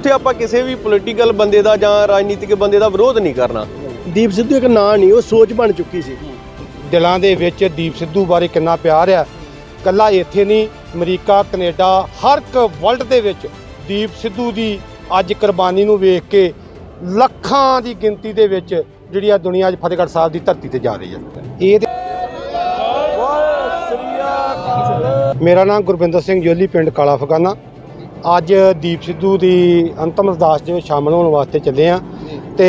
ਉੱਥੇ ਆਪਾਂ ਕਿਸੇ ਵੀ ਪੋਲੀਟੀਕਲ ਬੰਦੇ ਦਾ ਜਾਂ ਰਾਜਨੀਤਿਕ ਬੰਦੇ ਦਾ ਵਿਰੋਧ ਨਹੀਂ ਕਰਨਾ। ਦੀਪ ਸਿੱਧੂ ਇੱਕ ਨਾਂ ਨਹੀਂ ਉਹ ਸੋਚ ਬਣ ਚੁੱਕੀ ਸੀ। ਦਿਲਾਂ ਦੇ ਵਿੱਚ ਦੀਪ ਸਿੱਧੂ ਬਾਰੇ ਕਿੰਨਾ ਪਿਆਰ ਆ ਕੱਲਾ ਇੱਥੇ ਨਹੀਂ ਅਮਰੀਕਾ ਕੈਨੇਡਾ ਹਰ ਇੱਕ ਵਰਲਡ ਦੇ ਵਿੱਚ ਦੀਪ ਸਿੱਧੂ ਦੀ ਅੱਜ ਕੁਰਬਾਨੀ ਨੂੰ ਵੇਖ ਕੇ ਲੱਖਾਂ ਦੀ ਗਿਣਤੀ ਦੇ ਵਿੱਚ ਜਿਹੜੀ ਆ ਦੁਨੀਆ ਅੱਜ ਫਤਿਹਗੜ੍ਹ ਸਾਹਿਬ ਦੀ ਧਰਤੀ ਤੇ ਜਾ ਰਹੀ ਹੈ। ਇਹ ਮੇਰਾ ਨਾਮ ਗੁਰਵਿੰਦਰ ਸਿੰਘ ਜੋਲੀ ਪਿੰਡ ਕਾਲਾ ਫਗਾਨਾ। ਅੱਜ ਦੀਪ ਸਿੱਧੂ ਦੀ ਅੰਤਮ ਅਰਦਾਸ ਦੇ ਵਿੱਚ ਸ਼ਾਮਲ ਹੋਣ ਵਾਸਤੇ ਚੱਲੇ ਆ। ਤੇ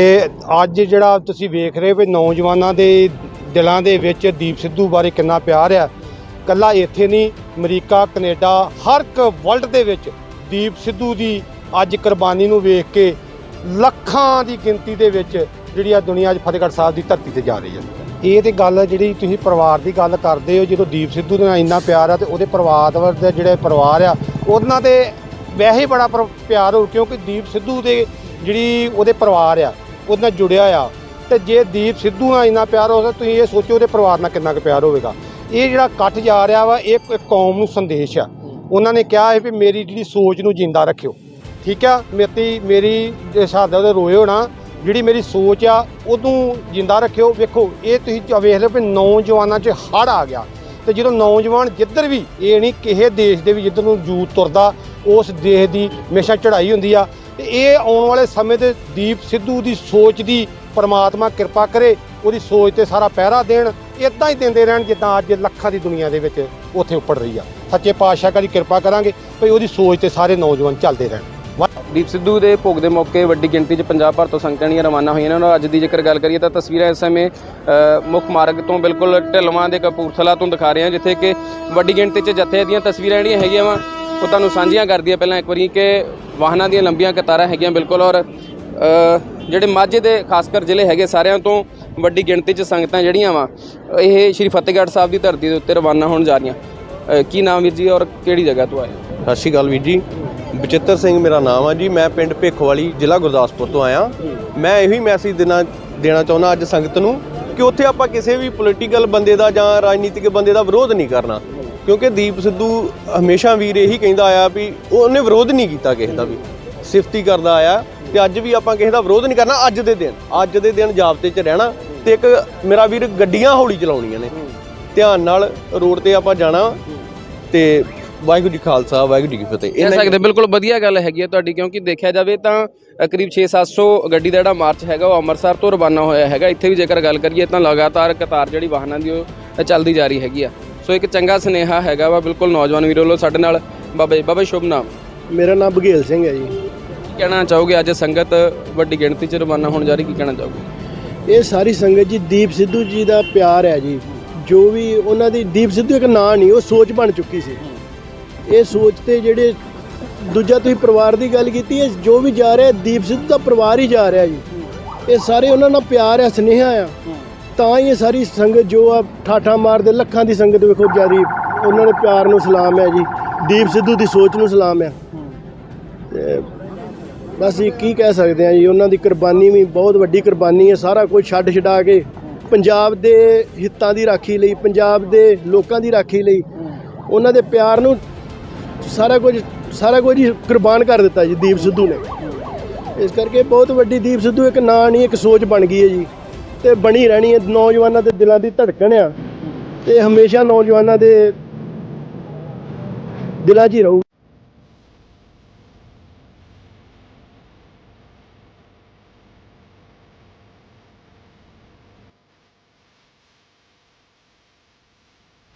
ਅੱਜ ਜਿਹੜਾ ਤੁਸੀਂ ਵੇਖ ਰਹੇ ਹੋ ਵੀ ਨੌਜਵਾਨਾਂ ਦੇ ਦਿਲਾਂ ਦੇ ਵਿੱਚ ਦੀਪ ਸਿੱਧੂ ਬਾਰੇ ਕਿੰਨਾ ਪਿਆਰ ਆ। ਕੱਲਾ ਇੱਥੇ ਨਹੀਂ ਅਮਰੀਕਾ ਕੈਨੇਡਾ ਹਰ ਇੱਕ ਵਰਲਡ ਦੇ ਵਿੱਚ ਦੀਪ ਸਿੱਧੂ ਦੀ ਅੱਜ ਕੁਰਬਾਨੀ ਨੂੰ ਵੇਖ ਕੇ ਲੱਖਾਂ ਦੀ ਗਿਣਤੀ ਦੇ ਵਿੱਚ ਜਿਹੜੀ ਆ ਦੁਨੀਆ ਅੱਜ ਫਤਿਹਗੜ੍ਹ ਸਾਹਿਬ ਦੀ ਧਰਤੀ ਤੇ ਜਾ ਰਹੀ ਹੈ ਇਹ ਤੇ ਗੱਲ ਜਿਹੜੀ ਤੁਸੀਂ ਪਰਿਵਾਰ ਦੀ ਗੱਲ ਕਰਦੇ ਹੋ ਜਦੋਂ ਦੀਪ ਸਿੱਧੂ ਦੇ ਨਾਲ ਇੰਨਾ ਪਿਆਰ ਆ ਤੇ ਉਹਦੇ ਪਰਿਵਾਰ ਦੇ ਜਿਹੜੇ ਪਰਿਵਾਰ ਆ ਉਹਨਾਂ ਦੇ ਵੈਸੇ ਹੀ ਬੜਾ ਪਰ- ਪਿਆਰ ਹੋ, ਕਿਉਂਕਿ ਦੀਪ ਸਿੱਧੂ ਦੇ ਜਿਹੜੀ ਉਹਦੇ ਪਰਿਵਾਰ ਆ, ਉਹਦੇ ਨਾਲ ਜੁੜਿਆ ਆ। ਤੇ ਜੇ ਦੀਪ ਸਿੱਧੂ ਨਾਲ ਇੰਨਾ ਪਿਆਰ ਹੋਵੇ ਤੁਸੀਂ ਇਹ ਸੋਚੋ ਉਹਦੇ ਪਰਿਵਾਰ ਨਾਲ ਕਿੰਨਾ ਕੁ ਪਿਆਰ ਹੋਵੇਗਾ। ਇਹ ਜਿਹੜਾ ਇਕੱਠ ਜਾ ਰਿਹਾ ਵਾ, ਇਹ ਇੱਕ ਕੌਮ ਨੂੰ ਸੰਦੇਸ਼ ਆ। ਉਹਨਾਂ ਨੇ ਕਿਹਾ ਹੈ ਵੀ ਮੇਰੀ ਜਿਹੜੀ ਸੋਚ ਨੂੰ ਜਿੰਦਾ ਰੱਖਿਓ। ਠੀਕ ਆ? ਮੇਰੀ ਮੇਰੀ ਜੇ ਹਿਸਾਬ ਉਹਦੇ ਰੋਏ ਹੋਣਾ ਜਿਹੜੀ ਮੇਰੀ ਸੋਚ ਆ, ਉਹਨੂੰ ਜਿੰਦਾ ਰੱਖਿਓ। ਵੇਖੋ, ਇਹ ਤੁਸੀਂ ਵੇਖ ਲਓ ਵੀ ਨੌਜਵਾਨਾਂ 'ਚ ਹੜ ਆ ਗਿਆ। ਤੇ ਜਦੋਂ ਨੌਜਵਾਨ ਜਿੱਧਰ ਵੀ, ਇਹ ਨਹੀਂ ਕਿਸੇ ਦੇਸ਼ ਦੇ ਵੀ ਜਿੱਧਰ ਨੂੰ ਜੂ ਤੁਰਦਾ, ਉਸ ਦੇਸ਼ ਦੀ ਹਮੇਸ਼ਾ ਚੜ੍ਹਾਈ ਹੁੰਦੀ ਆ, ਤੇ ਇਹ ਆਉਣ ਵਾਲੇ ਸਮੇਂ 'ਤੇ ਦੀਪ ਸਿੱਧੂ ਦੀ ਸੋਚ ਦੀ ਪਰਮਾਤਮਾ ਕਿਰਪਾ ਕਰੇ, ਉਹਦੀ ਸੋਚ ਤੇ ਸਾਰਾ ਪਹਿਰਾ ਦੇਣ ਇਦਾਂ ਹੀ ਦਿੰਦੇ ਰਹਿਣ ਜਿੱਦਾਂ ਅੱਜ ਲੱਖਾਂ ਦੀ ਦੁਨੀਆ ਦੇ ਵਿੱਚ ਉੱਥੇ ਉੱਪੜ ਰਹੀ ਆ। ਸੱਚੇ ਪਾਤਸ਼ਾਹ ਦੀ ਕਿਰਪਾ ਕਰਾਂਗੇ, ਭਈ ਉਹਦੀ ਸੋਚ ਤੇ ਸਾਰੇ ਨੌਜਵਾਨ ਚੱਲਦੇ ਰਹਿਣ। ਦੀਪ ਸਿੱਧੂ ਦੇ ਭੋਗ ਦੇ ਮੌਕੇ ਵੱਡੀ ਗਿਣਤੀ 'ਚ ਪੰਜਾਬ ਭਰ ਤੋਂ ਸੰਗਤਾਂ ਜਿਹੜੀਆਂ ਰਵਾਨਾ ਹੋਈਆਂ ਨੇ। ਉਹਨਾਂ ਅੱਜ ਦੀ ਜੇਕਰ ਗੱਲ ਕਰੀਏ ਤਾਂ ਤਸਵੀਰਾਂ ਇਸ ਸਮੇਂ ਮੁੱਖ ਮਾਰਗ ਤੋਂ ਬਿਲਕੁਲ ਢਿਲਵਾਂ ਦੇ ਕਪੂਰਥਲਾ ਤੋਂ ਦਿਖਾ ਰਹੇ ਹਾਂ, ਜਿੱਥੇ ਕਿ ਵੱਡੀ ਗਿਣਤੀ 'ਚ ਜੱਥੇ ਦੀਆਂ ਤਸਵੀਰਾਂ ਜਿਹੜੀਆਂ ਹੈਗੀਆਂ ਵਾ, ਉਹ ਤੁਹਾਨੂੰ ਸਾਂਝੀਆਂ ਕਰਦੀਆਂ ਪਹਿਲਾਂ ਇੱਕ ਵਾਰੀ ਕਿ ਵਾਹਨਾਂ ਦੀਆਂ ਲੰਬੀਆਂ ਕਤਾਰਾਂ ਹੈਗੀਆਂ ਬਿਲਕੁਲ ਔਰ ਜਿਹੜੇ ਮਾਝੇ ਦੇ ਖਾਸ ਕਰ ਜ਼ਿਲ੍ਹੇ ਹੈਗੇ ਸਾਰਿਆਂ ਤੋਂ ਵੱਡੀ ਗਿਣਤੀ 'ਚ ਸੰਗਤਾਂ ਜਿਹੜੀਆਂ ਵਾ, ਇਹ ਸ਼੍ਰੀ ਫਤਿਹਗੜ੍ਹ ਸਾਹਿਬ ਦੀ ਧਰਤੀ ਦੇ ਉੱਤੇ ਰਵਾਨਾ ਹੋਣ ਜਾ ਰਹੀਆਂ। ਕੀ ਨਾਮ ਵੀਰ ਜੀ ਔਰ ਕਿਹੜੀ ਜਗ੍ਹਾ ਤੋਂ ਆਏ ਸਤਿ ਸ਼੍ਰੀ ਅਕਾਲ ਵੀਰ ਜੀ। ਬਚਿੱਤਰ ਸਿੰਘ ਮੇਰਾ ਨਾਮ ਆ ਜੀ, ਮੈਂ ਪਿੰਡ ਭੇਖੋਵਾਲੀ ਜ਼ਿਲ੍ਹਾ ਗੁਰਦਾਸਪੁਰ ਤੋਂ ਆਇਆ। ਮੈਂ ਇਹੀ ਮੈਸੇਜ ਦੇਣਾ ਦੇਣਾ ਚਾਹੁੰਦਾ ਅੱਜ ਸੰਗਤ ਨੂੰ ਕਿ ਉੱਥੇ ਆਪਾਂ ਕਿਸੇ ਵੀ ਪੋਲੀਟੀਕਲ ਬੰਦੇ ਦਾ ਜਾਂ ਰਾਜਨੀਤਿਕ ਬੰਦੇ ਦਾ ਵਿਰੋਧ ਨਹੀਂ ਕਰਨਾ। ਕਿਉਂਕਿ ਦੀਪ ਸਿੱਧੂ ਹਮੇਸ਼ਾ ਵੀਰ ਇਹੀ ਕਹਿੰਦਾ ਆਇਆ ਵੀ ਉਹਨੇ ਵਿਰੋਧ ਨਹੀਂ ਕੀਤਾ ਕਿਸੇ ਦਾ ਵੀ। ਸਿਫਤੀ ਕਰਦਾ ਆਇਆ ਤੇ ਅੱਜ ਵੀ ਆਪਾਂ ਕਿਸੇ ਦਾ ਵਿਰੋਧ ਨਹੀਂ ਕਰਨਾ, ਅੱਜ ਦੇ ਦਿਨ। ਅੱਜ ਦੇ ਦਿਨ ਜਾਬਤੇ 'ਚ ਰਹਿਣਾ ਤੇ ਇੱਕ ਮੇਰਾ ਵੀਰ ਗੱਡੀਆਂ ਹੌਲੀ ਚਲਾਉਣੀਆਂ ਨੇ। ਧਿਆਨ ਨਾਲ ਰੋਡ ਤੇ ਆਪਾਂ ਜਾਣਾ ਤੇ ਵਾਹਿਗੁਰੂ ਜੀ ਖਾਲਸਾ ਵਾਹਿਗੁਰੂ ਜੀ ਕੀ ਫਤਿਹ। ਕਹਿ ਸਕਦੇ ਬਿਲਕੁਲ ਵਧੀਆ ਗੱਲ ਹੈਗੀ ਹੈ ਤੁਹਾਡੀ ਕਿਉਂਕਿ ਦੇਖਿਆ ਜਾਵੇ ਤਾਂ ਅ, ਕਰੀਬ 6-700 ਗੱਡੀ ਦਾ ਜਿਹੜਾ ਮਾਰਚ ਹੈਗਾ ਉਹ ਅੰਮ੍ਰਿਤਸਰ ਤੋਂ ਰਵਾਨਾ ਹੋਇਆ ਹੈਗਾ। ਇੱਥੇ ਵੀ ਜੇਕਰ ਗੱਲ ਕਰੀਏ ਤਾਂ ਲਗਾਤਾਰ ਕਤਾਰ ਜਿਹੜੀ ਵਾਹਨਾਂ ਦੀ ਉਹ ਚੱਲਦੀ ਜਾ ਰਹੀ ਹੈਗੀ ਆ। ਸੋ ਇੱਕ ਚੰਗਾ ਸੁਨੇਹਾ ਹੈਗਾ ਵਾ ਬਿਲਕੁਲ ਨੌਜਵਾਨ ਵੀਰੋ ਵੱਲੋਂ ਸਾਡੇ ਨਾਲ ਬਾਬਾ ਜੀ ਬਾਬਾ ਜੀ ਸ਼ੁਭ ਨਾਮ। ਮੇਰਾ ਨਾਮ ਬਘੇਲ ਸਿੰਘ ਹੈ ਜੀ। ਕੀ ਕਹਿਣਾ ਚਾਹੋਗੇ? ਅੱਜ ਸੰਗਤ ਵੱਡੀ ਗਿਣਤੀ 'ਚ ਰਵਾਨਾ ਹੋਣ ਜਾ ਰਹੀ ਕੀ ਕਹਿਣਾ ਚਾਹੋਗੇ? ਇਹ ਸਾਰੀ ਸੰਗਤ ਜੀ ਦੀਪ ਸਿੱਧੂ ਜੀ ਦਾ ਪਿਆਰ ਹੈ ਜੀ। ਜੋ ਵੀ ਉਹਨਾਂ ਦੀ ਦੀਪ ਸਿੱਧੂ ਇੱਕ ਨਾਂ ਨਹੀਂ ਉਹ ਸੋਚ ਬਣ ਚੁੱਕੀ ਸੀ। ਇਹ ਸੋਚ ਤੇ ਜਿਹੜੇ ਦੂਜਾ ਤੁਸੀਂ ਪਰਿਵਾਰ ਦੀ ਗੱਲ ਕੀਤੀ ਹੈ ਜੋ ਵੀ ਜਾ ਰਿਹਾ, ਦੀਪ ਸਿੱਧੂ ਦਾ ਪਰਿਵਾਰ ਹੀ ਜਾ ਰਿਹਾ ਜੀ। ਇਹ ਸਾਰੇ ਉਹਨਾਂ ਨਾਲ ਪਿਆਰ ਹੈ, ਸਨੇਹਾ ਆ। ਤਾਂ ਹੀ ਇਹ ਸਾਰੀ ਸੰਗਤ ਜੋ ਆ, ਠਾਠਾ ਮਾਰਦੇ, ਲੱਖਾਂ ਦੀ ਸੰਗਤ ਵੇਖੋ ਜਾਰੀ ਉਹਨਾਂ ਦੇ ਪਿਆਰ ਨੂੰ ਸਲਾਮ ਹੈ ਜੀ। ਦੀਪ ਸਿੱਧੂ ਦੀ ਸੋਚ ਨੂੰ ਸਲਾਮ ਹੈ। ਬਸ ਇਹ ਕੀ ਕਹਿ ਸਕਦੇ ਆ ਜੀ, ਉਹਨਾਂ ਦੀ ਕੁਰਬਾਨੀ ਵੀ ਬਹੁਤ ਵੱਡੀ ਕੁਰਬਾਨੀ ਹੈ, ਸਾਰਾ ਕੁਝ ਛੱਡ ਛਡਾ ਕੇ ਪੰਜਾਬ ਦੇ ਹਿੱਤਾਂ ਦੀ ਰਾਖੀ ਲਈ, ਪੰਜਾਬ ਦੇ ਲੋਕਾਂ ਦੀ ਰਾਖੀ ਲਈ, ਉਹਨਾਂ ਦੇ ਪਿਆਰ ਨੂੰ ਸਾਰਾ ਕੁਝ ਸਾਰਾ ਕੁਝ ਹੀ ਕੁਰਬਾਨ ਕਰ ਦਿੱਤਾ ਜੀ ਦੀਪ ਸਿੱਧੂ ਨੇ। ਇਸ ਕਰਕੇ ਬਹੁਤ ਵੱਡੀ ਦੀਪ ਸਿੱਧੂ ਇੱਕ ਨਾਂ ਨਹੀਂ, ਇੱਕ ਸੋਚ ਬਣ ਗਈ ਹੈ ਜੀ। ਤੇ ਬਣੀ ਰਹਿਣੀ ਹੈ, ਨੌਜਵਾਨਾਂ ਦੇ ਦਿਲਾਂ ਦੀ ਧੜਕਣ ਆ। ਤੇ ਹਮੇਸ਼ਾ ਨੌਜਵਾਨਾਂ ਦੇ ਦਿਲਾਂ 'ਚ ਹੀ ਰਹੂ।